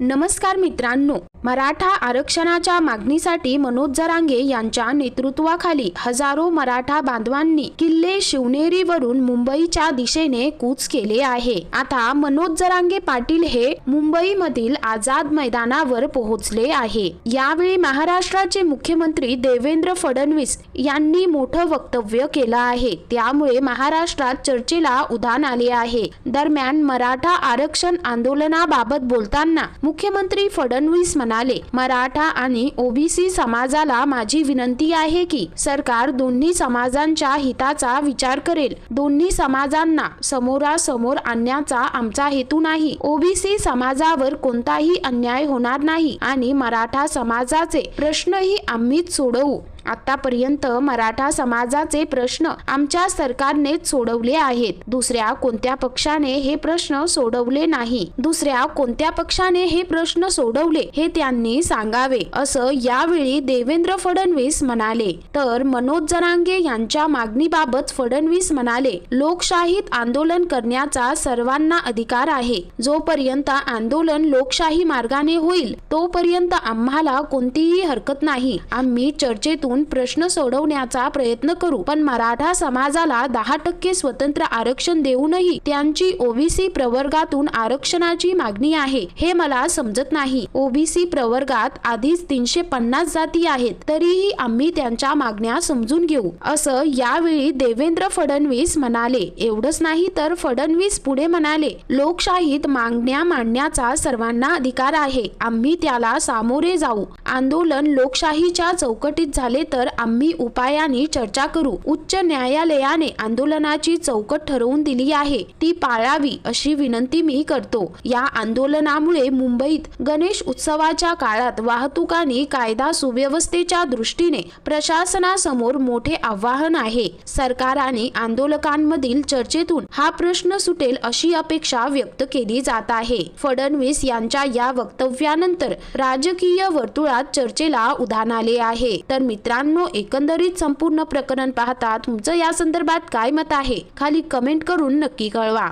नमस्कार मित्रांनो मराठा आरक्षणाच्या मागणीसाठी मनोज जरांगे यांच्या नेतृत्वाखाली हजारो मराठा बांधवांनी किल्ले शिवनेरीवरून मुंबईच्या दिशेने कूच केले आहे. आता मनोज जरांगे पाटील हे मुंबईमधील आझाद मैदानावर पोहोचले आहे. यावेळी महाराष्ट्राचे मुख्यमंत्री देवेंद्र फडणवीस यांनी मोठं वक्तव्य केलं आहे. त्यामुळे महाराष्ट्रात चर्चेला उधाण आले आहे. दरम्यान मराठा आरक्षण आंदोलनाबाबत बोलताना मुख्यमंत्री फडणवीस म्हणाले मराठा आणि ओबीसी समाजाला माझी विनंती आहे की सरकार दोन्ही समाजांच्या हिताचा विचार करेल. दोन्ही समाजांना समोरासमोर आणण्याचा आमचा हेतू नाही. ओबीसी समाजावर कोणताही अन्याय होणार नाही आणि मराठा समाजाचे प्रश्नही आम्हीच सोडवू. आतापर्यंत मराठा समाजाचे प्रश्न आमच्या सरकारनेच सोडवले आहेत. दुसऱ्या कोणत्या पक्षाने हे प्रश्न सोडवले नाही? दुसऱ्या कोणत्या पक्षाने हे प्रश्न सोडवले हे त्यांनी सांगावे असं यावेळी देवेंद्र फडणवीस म्हणाले. तर मनोज जरांगे यांच्या मागणीबाबत फडणवीस म्हणाले लोकशाहीत आंदोलन करण्याचा सर्वांना अधिकार आहे. जोपर्यंत आंदोलन लोकशाही मार्गाने होईल तोपर्यंत आम्हाला कोणतीही हरकत नाही. आम्ही चर्चेतून प्रश्न सोडवण्याचा प्रयत्न करू. पण मराठा समाजाला दहा टक्के स्वतंत्र आरक्षण देऊनही त्यांची ओबीसी प्रवर्गातून आरक्षणाची मागणी आहे हे मला समजत नाही. ओबीसी प्रवर्गात आधीच तीनशे पन्नास जाती आहेत तरीही आम्ही त्यांच्या मागण्या समजून घेऊ. असं यावेळी देवेंद्र फडणवीस म्हणाले. एवढंच नाही तर फडणवीस पुढे म्हणाले लोकशाहीत मागण्या मांडण्याचा सर्वांना अधिकार आहे. आम्ही त्याला सामोरे जाऊ. आंदोलन लोकशाहीच्या चौकटीत झाले तर आम्ही उपायाने चर्चा करू. उच्च न्यायालयाने आंदोलनाची चौकट ठरवून दिली आहे. ती पाळावी अशी विनंती मी करतो. या आंदोलनामुळे मुंबईत गणेश उत्सवाच्या काळात वाहतुकाने कायदा सुव्यवस्थेच्या दृष्टीने प्रशासनासमोर मोठे आव्हान आहे. सरकाराने आंदोलकांमधील चर्चेतून हा प्रश्न सुटेल अशी अपेक्षा व्यक्त केली जात आहे. फडणवीस यांच्या या वक्तव्यानंतर राजकीय वर्तुळात चर्चेला उधाण आले आहे. तर मित्रांनो एकंदरीत संपूर्ण प्रकरण पाहता तुमचं या संदर्भात काय मत आहे? खाली कमेंट करून नक्की कळवा.